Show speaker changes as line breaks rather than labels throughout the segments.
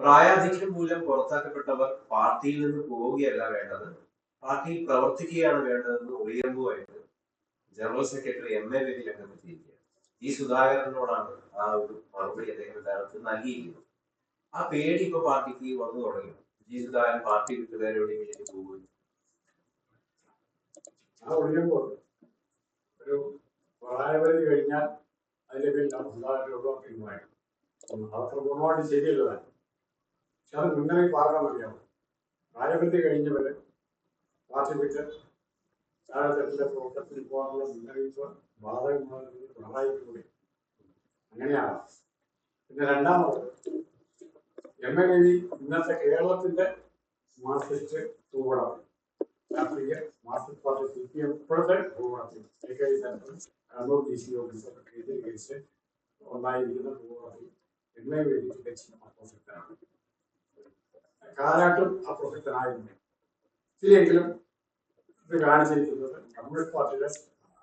പ്രായാധിക്യം മൂലം പുറത്താക്കപ്പെട്ടവർ പാർട്ടിയിൽ നിന്ന് പോവുകയല്ല വേണ്ടത്. പാർട്ടിയിൽ പ്രവർത്തിക്കുകയാണ് വേണ്ടതെന്ന് ഒളിയമ്പുമായിട്ട് general secretary M A Baby രംഗത്തെത്തിയിരിക്കുകയാണ് ഈ സുധാകരനോടാണ് ആ ഒരു മറുപടി അദ്ദേഹം യഥാർത്ഥത്തിൽ നൽകിയിരിക്കുന്നത്. ആ പേടി ഇപ്പൊ പാർട്ടിക്ക് വന്നു തുടങ്ങി. ജി സുധാകരൻ പാർട്ടി വിട്ട് വേറെ എവിടെയെങ്കിലും പോകുന്നു
ആ ഒഴിയുമ്പോൾ ഒരു പ്രായപരിധി കഴിഞ്ഞാൽ നമ്മൾ സുധാകരൻ ഒഴിവാക്കുന്നതായിരുന്നു അത്ര പൂർണമായിട്ട് ശരിയല്ല. താൻ. പക്ഷെ അത് മുന്നറിയിപ്പ് പാർക്കാൻ അറിയാമോ പ്രായപരിധി കഴിഞ്ഞവര് പാർട്ടി വിട്ട് കാലഘട്ടത്തിലെ പ്രവർത്തനത്തിൽ പോകാനുള്ള മുന്നറിയിപ്പ് ബാധകമാകുന്നത് പിണറായി കൂടി അങ്ങനെയാണ്. പിന്നെ രണ്ടാമത് എം എ ഇന്നത്തെ കേരളത്തിന്റെ മാർക്സിസ്റ്റ് ഭൂപടം. രാഷ്ട്രീയ Marxist party C P M ഇപ്പോഴത്തെ ഭൂപടത്തിൽ K centre Kannur D C officer കേന്ദ്രീകരിച്ച് ഉണ്ടായിരിക്കുന്ന ഭൂപടത്തിൽ എം എ രവി തികച്ചും അപ്രസക്തനാണ് കാലാട്ടും അപ്രസക്തനായിരുന്നു ഇതിലെങ്കിലും ഇത് കാണിച്ചിരിക്കുന്നത് കമ്മ്യൂണിസ്റ്റ് പാർട്ടിയുടെ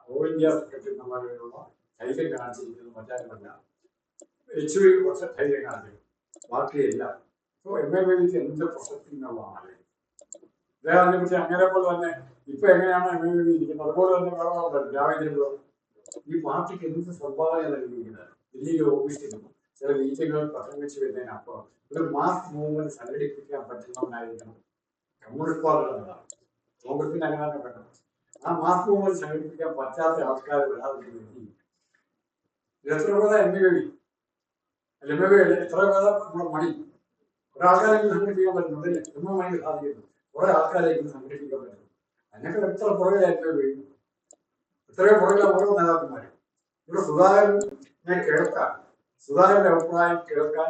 ഓൾ ഇന്ത്യ സെക്രട്ടറി എന്നുള്ള ധൈര്യം കാണിച്ചിരിക്കുന്നത് മറ്റാരുമല്ല. എച്ച് വി കുറച്ച് ധൈര്യം കാണിച്ചിരുന്നു. ബാക്കിയില്ല. സോ എം എ എക്ക് എന്ത് പ്രസക്തി എന്നുള്ളതാണ് അദ്ദേഹത്തിനെ കുറിച്ച് അങ്ങനെ പോലെ തന്നെ ഇപ്പൊ എങ്ങനെയാണ് എം എ ബേബി ഇരിക്കുന്നത്? അതുപോലെ തന്നെ വേറെ ആളുണ്ട് രാമേന്ദ്രൻ ഈ പാർട്ടിക്ക് എന്ത് സംഭാവന നൽകിയിരിക്കുന്നത്? ദില്ലിയിലെ ഓഫീസിൽ ചില മീറ്റിങ്ങുകൾ പ്രസംഗിച്ച് വരുന്നതിനപ്പുറം ഒരു മാസ് മൂവ്മെന്റ് സംഘടിപ്പിക്കാൻ പറ്റുന്നവനായിരിക്കണം. കമ്മ്യൂണിസ്റ്റ് പാർട്ടി എന്നതാണ് കോൺഗ്രസിന് അങ്ങനെ വേണം ആ മാസ് മൂവ്മെന്റ് സംഘടിപ്പിക്കാൻ പറ്റാത്ത ആൾക്കാർ വരാതെ വേണ്ടി. എത്ര പേരാ M A Baby M A Baby എത്ര പേരാ നമ്മുടെ മണി ഒരാൾക്കാരെങ്കിലും സംഘടിപ്പിക്കാൻ പറ്റുന്നുണ്ട് എം എ മണിക്ക് സാധിക്കുന്നു കുറെ ആൾക്കാരെങ്കിലും സംഘടിപ്പിക്കാൻ പറ്റുന്നു അതിനൊക്കെ എത്ര പുറകിലായിരിക്കും വീഴും? എത്രയോ പുറകിലാണ് ഓരോ നേതാക്കന്മാരും. ഇവിടെ സുധാകരനെ കേൾക്കാൻ സുധാകരന്റെ അഭിപ്രായം കേൾക്കാൻ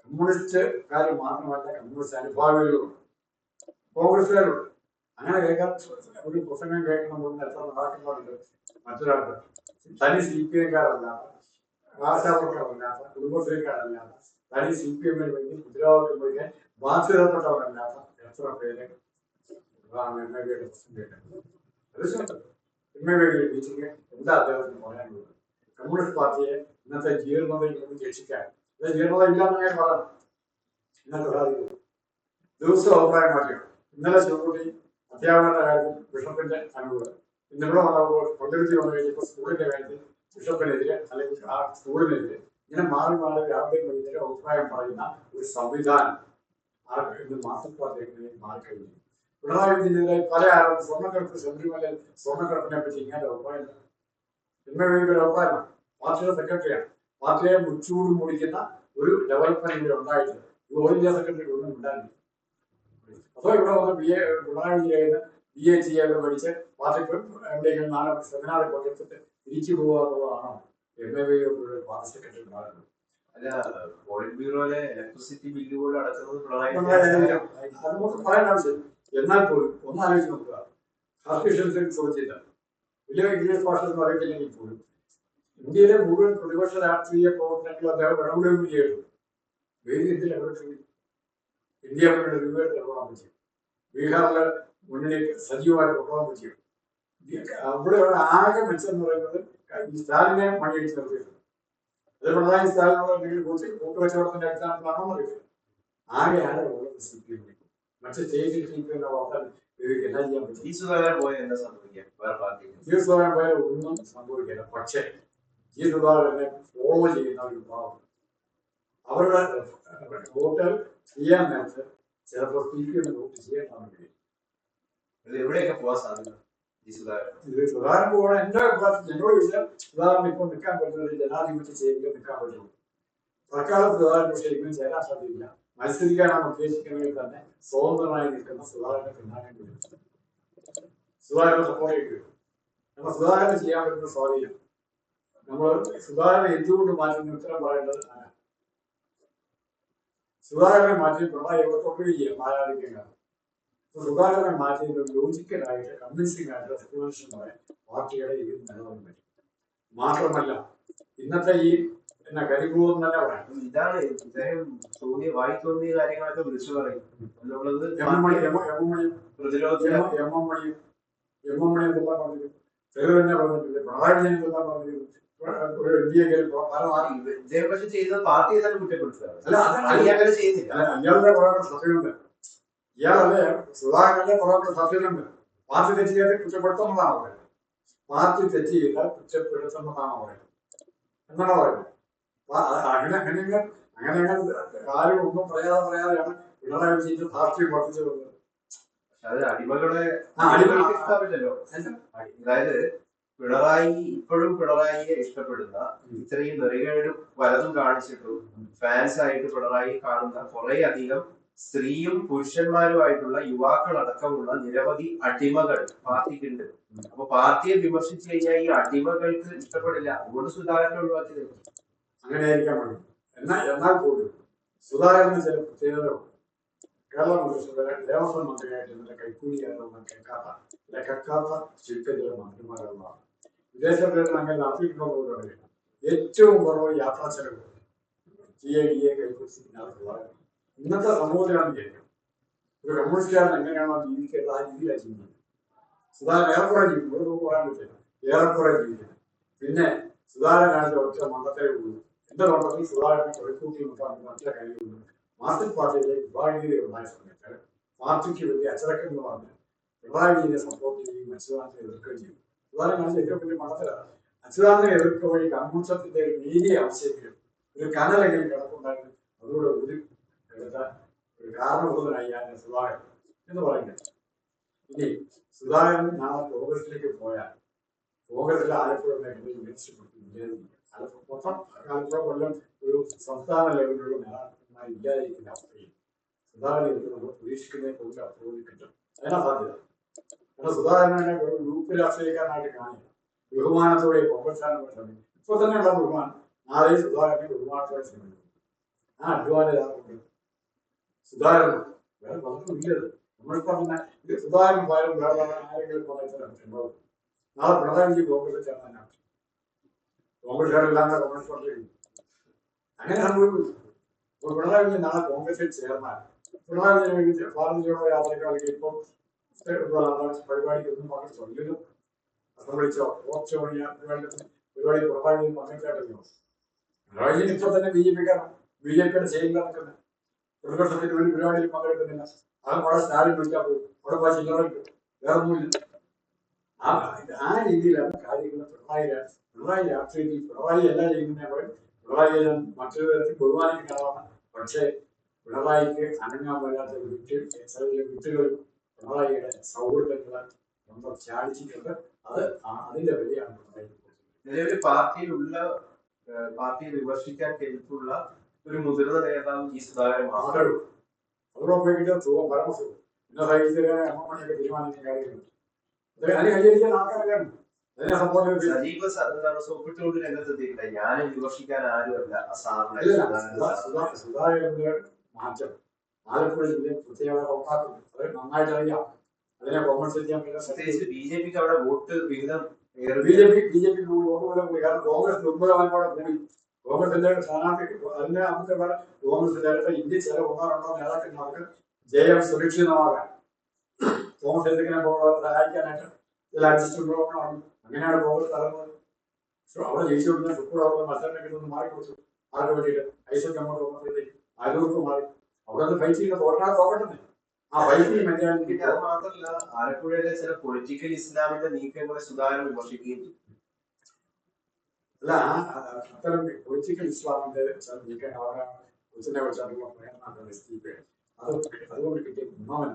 കമ്മ്യൂണിസ്റ്റുകാർ മാത്രമല്ല കമ്മ്യൂണിസ്റ്റ് അനുഭാവികളുണ്ട് കോൺഗ്രസ്സുകാരുണ്ട്. അങ്ങനെ കേൾക്കാൻ ഒരു പ്രസംഗം കേൾക്കണമെന്ന് എത്ര നേതാക്കന്മാരുണ്ട് മറ്റൊരാൾക്ക്. തനി സി പി എംകാരല്ലാത്ത ആശാവർക്കാരല്ലാത്ത കുടുംബശ്രീക്കാരല്ലാത്ത തനി സി പി എമ്മിന് വേണ്ടി മുദ്രാവാക്യം വയ്ക്കാൻ ബാധ്യതപ്പെട്ടവരല്ലാത്ത എത്ര പേര്? അതാണ് എം എ ബിയുടെ പ്രശ്നം കേൾക്കുന്നത്. തീർച്ചയായിട്ടും എം എ ബിയുടെ മീറ്റിംഗ് എന്താ അദ്ദേഹത്തിന് പറയാനുള്ളത്? കമ്മ്യൂണിസ്റ്റ് പാർട്ടിയെ ഇന്നത്തെ ജീർണതയിൽ നിന്ന് രക്ഷിക്കാൻ ഇത് ജീർണത ഇല്ലാന്ന് ഞാൻ പറഞ്ഞു ഇന്നത്തെ സാധിക്കുന്നു ദിവസം അഭിപ്രായം മാറ്റിയാണ് ഇന്നലെ ശിവകുട്ടി അധ്യാപകരുടെ കാര്യത്തിൽ ബിഷപ്പിന്റെ അനുകൂലം. ഇന്നിവിടെ വന്നപ്പോൾ കൊണ്ടുവരുത്തി വന്നു കഴിഞ്ഞപ്പോൾ സ്കൂളിന്റെ കാര്യത്തിൽ ബിഷപ്പിനെതിരെ അല്ലെങ്കിൽ ആ സ്കൂളിനെതിരെ ഇങ്ങനെ മാറി മാറി രാവിലെ വൈകുന്നേരം അഭിപ്രായം പറയുന്ന ഒരു സംവിധാനം ആ ഇന്ന് പാർട്ടിയിൽ മാറിക്കഴിഞ്ഞു പിണറായി വിജയനെതിരെ പല ആളും സ്വർണക്കടത്ത് ശബരിമല സ്വർണക്കടത്തിനെ പറ്റി ഇങ്ങനെ അഭിപ്രായം എം എ ഒരു അഭിപ്രായമാണ് പാർട്ടിയുടെ സെക്രട്ടറിയാണ്. പാർട്ടിയെ മുച്ചൂട് മുടിക്കുന്ന ഒരു ഡെവലപ്മെന്റ് ഇവിടെ ഉണ്ടായിട്ടുണ്ട്. ഇത് ഓൾ ഇന്ത്യ സെക്രട്ടറി ഒന്നും ഉണ്ടായില്ല അപ്പൊ ഇവിടെ വന്ന് B A Pinarayi Vijayan B A G ഒക്കെ പഠിച്ച് പാർട്ടിക്ക് എവിടെയെങ്കിലും നാളെ സെമിനാറിൽ പങ്കെടുത്തിട്ട് തിരിച്ചു പോകുക എന്നുള്ളതാണോ എം എ ബിയുടെ പാർട്ടി സെക്രട്ടറി ഉണ്ടാകുന്നത്
അല്ല പോളിറ്റ് ബ്യൂറോയിലെ ഇലക്ട്രിസിറ്റി ബില്ല് പോലും അടക്കുന്നത് പിണറായി
പിണറായി
വിജയൻ.
വിജയൻ. അത് നമുക്ക് പറയാൻ ആവശ്യം എന്നാൽ പോലും ഒന്നാലോചിച്ച് നോക്കുക. ആർട്ടിഫിഷ്യൽ ചോദിച്ചില്ല വലിയ ഇംഗ്ലീഷ് ഭാഷ എന്ന് പറയുന്നില്ലെങ്കിൽ പോലും ഇന്ത്യയിലെ മുഴുവൻ പ്രതിപക്ഷ രാഷ്ട്രീയ പ്രവർത്തനങ്ങൾ അദ്ദേഹം ഇടപെടുകയും ചെയ്തു. വേദി എന്തിൽ ഇടപെട്ടു ഇന്ത്യ മുന്നണി രൂപയുടെ ഇടപെടാൻ പറ്റും ബീഹാറിലെ മുന്നണി സജീവമായിട്ട് കൊണ്ടുപോകാൻ പറ്റും അവിടെ ആകെ മെച്ചം എന്ന് പറയുന്നത് ഈ സ്റ്റാലിനെ മണിയടിച്ച് നിർത്തിയിട്ടുണ്ട്. അത് പിണറായി സ്റ്റാലിനോട് കൂട്ടി കൂട്ടുകച്ചവടത്തിന്റെ അടിസ്ഥാനത്തിലാണോ അറിയില്ല ആകെ ആരെ ഉള്ളത് സി പി എമ്മിന് മറ്റ് സ്റ്റേറ്റിൽ സി പി എമ്മിനെ വളർത്താൻ ഇവർക്ക് എന്നാ ചെയ്യാൻ പറ്റും
ഈ സുധാകരൻ പോയ എന്താ സംഭവിക്കാം വേറെ പാർട്ടി
ജി സുധാകരൻ പോയാൽ ഒന്നും സംഭവിക്കില്ല പക്ഷേ ജി സുധാകരനെ ഫോളോ ചെയ്യുന്ന ഒരു വിഭാഗം അവരുടെ വോട്ട് ചെയ്യാൻ നേരത്ത് ചിലപ്പോൾ സി പി എമ്മിന് വോട്ട് ചെയ്യാൻ കഴിയും
ഇത് എവിടെയൊക്കെ പോകാൻ സാധ്യത ഈ സുധാകരൻ
ഇത് സുധാകരൻ പോകണം എന്റെ അഭിപ്രായത്തിൽ ഞങ്ങളോട് ചോദിച്ചാൽ സുധാകരൻ ഇപ്പോൾ നിൽക്കാൻ പറ്റുന്ന ഒരു ജനാധിപത്യ ശൈലിയിൽ നിൽക്കാൻ പറ്റുള്ളൂ തൽക്കാലത്ത് സുധാകരൻ ശരിക്കും ചേരാൻ സാധ്യതയില്ല മത്സരിക്കാനാണ് ഉദ്ദേശിക്കുന്നതിൽ തന്നെ സ്വതന്ത്രമായി നിൽക്കുന്ന സുധാകരനെ പിന്താങ്ങേണ്ടി വരും സുധാകരനെ സപ്പോർട്ട് ചെയ്യേണ്ടി വരും നമ്മൾ സുധാകരന് ചെയ്യാൻ പറ്റുന്ന സ്വാധീനം. നമ്മൾ സുധാകരനെ എന്തുകൊണ്ട് മാറ്റുന്ന? ഉത്തരം പറയേണ്ടത് ആരാ? സുധാകരനെ മാറ്റി പിണറായി എവിടെ ചെയ്യാം? ആരാധിക്കുക സുധാകരനെ മാറ്റിയത് ലോജിക്കലായിട്ട് കൺവിൻസിംഗ് ആയിട്ട് എക്സ്പ്ലനേഷൻ പറയാൻ പാർട്ടിയുടെ ഇത് നിലനിൽക്കാൻ പറ്റും മാത്രമല്ല ഇന്നത്തെ ഈ
ഇതാണ് ഇദ്ദേഹം തോന്നിയ വായി തോന്നിയ കാര്യങ്ങളൊക്കെ വിളിച്ചു പറയും. എന്നുള്ളത്
M M Mani M M Mani
പ്രതിരോധ
M M M Mani M M Mani എന്തെല്ലാം പറഞ്ഞിരുന്നു തെളിവ് തന്നെ പറഞ്ഞിട്ടില്ല? പിണറായി വിജയൻ എന്തെല്ലാം ഒരു എം പി എങ്കിലും പല മാറി
ഇദ്ദേഹം പക്ഷെ ചെയ്തത് പാർട്ടിയെ തന്നെ അങ്ങനെ ചെയ്യുന്നില്ല.
ഇയാളല്ലേ സുധാകരന്റെ കുറെ സത്യമുണ്ട്. പാർട്ടി തെറ്റ് ചെയ്ത് കുറ്റപ്പെടുത്തുന്നതാണ് പറയുന്നത്. പാർട്ടി തെറ്റ് ചെയ്താൽ കുറ്റപ്പെടുത്തുന്നതാണ് പറയുന്നത്. എന്നാണ് പറയുന്നത്? അങ്ങനെ അങ്ങനെ അങ്ങനെ. അങ്ങനെ കാര്യം ഒന്നും പറയാതെ പറയാതെയാണ് പിണറായി വിജയൻ പാർട്ടി വർദ്ധിച്ചു വന്നത്
അത് അടിമകളുടെ അതായത് പിണറായി ഇപ്പോഴും പിണറായിയെ ഇഷ്ടപ്പെടുന്ന ഇത്രയും നെറികേടും വലതും കാണിച്ചിട്ടും ഫാൻസ് ആയിട്ട് പിണറായി കാണുന്ന കുറെ അധികം സ്ത്രീയും പുരുഷന്മാരുമായിട്ടുള്ള യുവാക്കളടക്കമുള്ള നിരവധി അടിമകൾ പാർട്ടിക്കുണ്ട്. അപ്പൊ പാർട്ടിയെ വിമർശിച്ചു കഴിഞ്ഞാൽ ഈ അടിമകൾക്ക് ഇഷ്ടപ്പെടില്ല. അതുകൊണ്ട് സുധാകരനെ ഒഴിവാക്കിയത്.
അങ്ങനെ ആയിരിക്കാൻ വേണ്ടി എന്നാൽ എന്നാൽ പോലും സുധാകരന് ചില പ്രത്യേകതകളുണ്ട് കേരള മന്ത്രിസഭ ദേവസ്വം മന്ത്രിയായിട്ട് നല്ല കൈക്കൂലിയായതൊന്നും കേൾക്കാത്ത അല്ല കേൾക്കാത്ത ചുരുക്കം ചില മന്ത്രിമാരുള്ളതാണ് വിദേശ പര്യടനം അങ്ങനെ പോലും അറിയില്ല ഏറ്റവും കുറവ് യാത്രാ ചെലവ് ജി എ ഡി എ കൈപ്പിടിച്ചിരിക്കുന്ന സുധാകരൻ ഇന്നത്തെ സമൂഹത്തിലാണ് ചെയ്യുന്നത് ഒരു കമ്മ്യൂണിസ്റ്റുകാരൻ എങ്ങനെയാണോ ജീവിക്കേണ്ടത് ആ രീതിയിലാണ് ചെയ്യുന്നത് സുധാകരൻ ഏറെക്കുറെ ജീവിക്കും ഒരു പറയാൻ പറ്റില്ല ഏറെക്കുറെ ജീവിക്കുന്നത് പിന്നെ സുധാകരൻ കാണിച്ച ഒറ്റ മതത്തെ ഉള്ളൂ എന്റെ നോട്ടത്തിൽ സുധാകരൻ കൊലക്കൂട്ടി നോക്കാൻ മറ്റേ കഴിയുന്നത് മാർക്സിസ്റ്റ് പാർട്ടിയിലെ വിഭാഗീയത ഉണ്ടായ സമയത്ത് പാർട്ടിക്ക് വലിയ അച്ചടക്കം എന്ന് പറഞ്ഞ് പിണറായി വിജയനെ സപ്പോർട്ട് ചെയ്യുകയും അച്യുതാനന്ദനെ എതിർക്കുകയും ചെയ്തു സുധാകരൻ കാണിച്ച ഏറ്റവും വലിയ മണ്ടത്തിലാണ് അച്യുതാനന്ദനെ എതിർക്കുക വഴി കമ്മ്യൂണിസത്തിന്റെ ഒരു നീതി ആവശ്യമെങ്കിലും ഒരു കനലെങ്കിലും കിടപ്പുണ്ടായിരുന്നു അതുകൂടെ ഒരു ഒരു കാരണബോധനായി ഞാൻ സുധാകരൻ എന്ന് പറയുന്നത് ഇനി സുധാകരൻ നാളെ കോൺഗ്രസിലേക്ക് പോയാൽ കോൺഗ്രസിലെ ആലപ്പുഴ മേഖലയിൽ മൊത്തം ആലപ്പുഴ കൊല്ലം ഒരു സംസ്ഥാന ലെവലിലുള്ള നേതാക്കന്മാർ ഇല്ലാതിരിക്കുന്ന അവസ്ഥയിൽ എനിക്ക് നമ്മൾ പ്രതീക്ഷിക്കുന്നതിനെ കൂടുതൽ അപ്രൂവൽ കിട്ടും അതിനാ സാധ്യത കാരണം സുധാകരനെ ഒരു ഗ്രൂപ്പ് രാഷ്ട്രീയക്കാരനായിട്ട് കാണില്ല ബഹുമാനത്തോടെ കോൺഗ്രസ്സാരനോട് ശ്രമിക്കും ഇപ്പൊ തന്നെയുള്ള ബഹുമാനം നാളെ സുധാകരനെ ബഹുമാനത്തോടെ ശ്രമിക്കും ആ അധ്വാനം ഇതാക്കുന്നുണ്ട് സുധാകരൻ വേറെ പലർക്കും ഇല്ലത് നമ്മളിപ്പോ തന്നെ ഇത് സുധാകരൻ പോയാലും വേറെ ആരെങ്കിലും പറയുന്നത് നാളെ പിണറായി വിജയൻ കോൺഗ്രസ് ചേർന്നാണ് കോൺഗ്രസ്സുകാരെല്ലാം കോൺഗ്രസ് പാർട്ടിയിൽ അങ്ങനെ സംഭവിക്കുന്നു അപ്പോൾ പിണറായി വിജയൻ നാളെ കോൺഗ്രസിൽ ചേർന്നാൽ പിണറായി വിജയൻ ജനതാ യാത്രക്കാർക്ക് ഇപ്പം പരിപാടിക്ക് ഒന്നും പങ്കെടുത്തില്ലല്ലോ അസം വിളിച്ചോ ഓപ്ഷോ പരിപാടി പിണറായി വിജയൻ പങ്കെടുക്കാറില്ലോ പിണറായി വിജയൻ ഇപ്പൊ തന്നെ ബി ജെ പിക്കാർ ബി ജെ പിയുടെ ചെയ്യുന്ന നടക്കുന്നത് പ്രതിപക്ഷത്തിന് ഒരു പരിപാടിയിൽ പങ്കെടുക്കുന്നില്ല. അത് അവിടെ സ്റ്റാലിൻ വിളിച്ചാൽ പോകും അവിടെ പോയി ചില്ലറ വേറൊന്നുമില്ല. ആ രീതിയിലാണ് കാര്യങ്ങൾ പിണറായി രാ- പിണറായി രാഷ്ട്രീയത്തിൽ പിണറായി അല്ല ചെയ്യുന്നതിനെ പറയും പിണറായി മറ്റൊരു തരത്തിൽ ബഹുമാനിക്കുന്നതാണ് പക്ഷേ പിണറായിക്ക് അനങ്ങാൻ വരാത്ത വിറ്റ് ചില പിണറായിയുടെ സൗഹൃദങ്ങളെ നമ്മൾ ചാടിച്ചിട്ടുണ്ട് അത് അതിന്റെ വിലയാണ് പിണറായി.
നിലവിൽ പാർട്ടിയിലുള്ള പാർട്ടിയെ വിമർശിക്കാൻ കെൽപ്പുള്ള ഒരു മുതിർന്ന നേതാവ് ഈ സുധാകരൻ മാത്രമേ
മാത്രമേ ഉള്ളൂ. അതോടെ പോയിട്ട് സുഖം പരമസുഖം പിന്നെ സഹിച്ചിരിക്കാൻ അമ്മമണിയൊക്കെ തീരുമാനിക്കുന്ന കാര്യങ്ങളുണ്ട് അത് അതിന് കൈകരിക്കാൻ
സജീവ സ- എന്താണ് സോപ്പിട്ടുകൊണ്ട് രംഗത്തെത്തിയിട്ടില്ല. ഞാൻ വിമർശിക്കാൻ ആരുമല്ല.
സുധാകരന്റെ മാറ്റം. ആലപ്പുഴ ജില്ലയിൽ പ്രത്യേകത ഉറപ്പാക്കുന്നു. അത് നന്നായിട്ട് അറിയാം. അതിനെ കോമ്പൻസേറ്റ് ചെയ്യാൻ പറ്റുന്ന
പ്രത്യേകിച്ച് ബി ജെ പിക്ക് അവിടെ വോട്ട് വിഹിതം ഏറെ
B J P B J P ഓർമ്മ പോയി കാരണം കോൺഗ്രസ് ദുർബലമായപ്പോടെ കൂടി കോൺഗ്രസിന്റെ സ്ഥാനാർത്ഥി അതിന്റെ അന്നത്തെ വേറെ കോൺഗ്രസിന്റെ അടുത്ത ഇന്ത്യ ചില ഒന്നോ രണ്ടോ നേതാക്കന്മാർക്ക് ജയം സുരക്ഷിതമാകാൻ. തോമസ് എന്തെങ്കിലും സഹായിക്കാനായിട്ട് ചില അഡ്ജസ്റ്റ്മെന്റുകളാണ് അങ്ങനെയാണ് കോൺഗ്രസ് തലമുറ. അവിടെ ജയിച്ചുകൊണ്ടിരുന്ന ശുക്രവാറുള്ള മത്സരം കിട്ടുന്നത് മാറിക്കൊടുത്തു. ആർക്ക് വേണ്ടിയിട്ട് ഐശ്വര്യ അങ്ങോട്ട് വന്നപ്പോഴത്തേക്ക് ആരോഗ്യം മാറി. അവിടെ നിന്ന് ഫൈറ്റ് ചെയ്യുന്ന തോറ്റാ തോക്കട്ടെ ആ
എനിക്ക്
മെന്റാലിറ്റി
അത് മാത്രമല്ല ആലപ്പുഴയിലെ ചില പൊളിറ്റിക്കൽ ഇസ്ലാമിന്റെ നീക്കങ്ങളെ സുധാകരൻ വിമർശിക്കുകയും ചെയ്തു.
അല്ല അത്തരം പൊളിറ്റിക്കൽ ഇസ്ലാമിന്റെ ചില നീക്കം അവരെ കൊച്ചിനെ പ്രയത്നം എസ് അത് അതുകൊണ്ട് കിട്ടിയ ഗുണം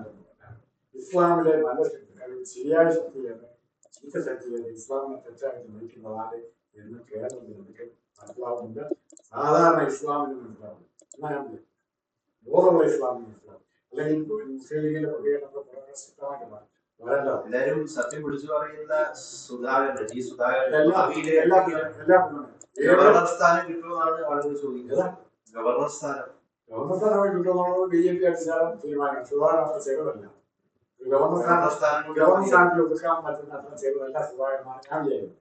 ഇസ്ലാമിലെ നല്ല ശക്തി ശരിയായ ശക്തി ചീത്ത ശക്തിയാണ് ഇസ്ലാമിനെ തെറ്റായിട്ട് നയിക്കുന്നത് ആര് എന്ന് കേരളത്തിൽ നമുക്ക് മനസ്സിലാവുന്നുണ്ട് സാധാരണ ഇസ്ലാമിന് മനസ്സിലാവുന്നു എന്നാ ഞാൻ പറഞ്ഞത്. ബോധമുള്ള ഇസ്ലാമിന് മനസ്സിലാവും അല്ലെങ്കിൽ മുസ്ലിം ലീഗിലെ പ്രതികരണത്തെ വളരെ ശക്തമായിട്ട്
എല്ലാരും സത്യം വിളിച്ചു പറയുന്ന സുധാകരൻ ഈ സുധാകരൻ ഗവർണർ സ്ഥാനം കിട്ടുമെന്നാണ് ആളുകൾ ചോദിക്കുന്നത് ഗവർണർ സ്ഥാനം
ഗവർണർ കിട്ടുന്നുള്ളത് ബി ജെ പി അടിച്ചാലും തീരുമാനം സുധാകരൻ അത്ര ചെറുതല്ല ഒരു ഗവർണർ സ്ഥാനം
ഗവർണർ സ്ഥാനം കൂടി
ഗവർണർ സ്ഥാനത്തിൽ ഒതുക്കാൻ പറ്റുന്ന അത്ര ചെറുതല്ല സുധാകരനാണ് ഞാൻ വിചാരിക്കുന്നത്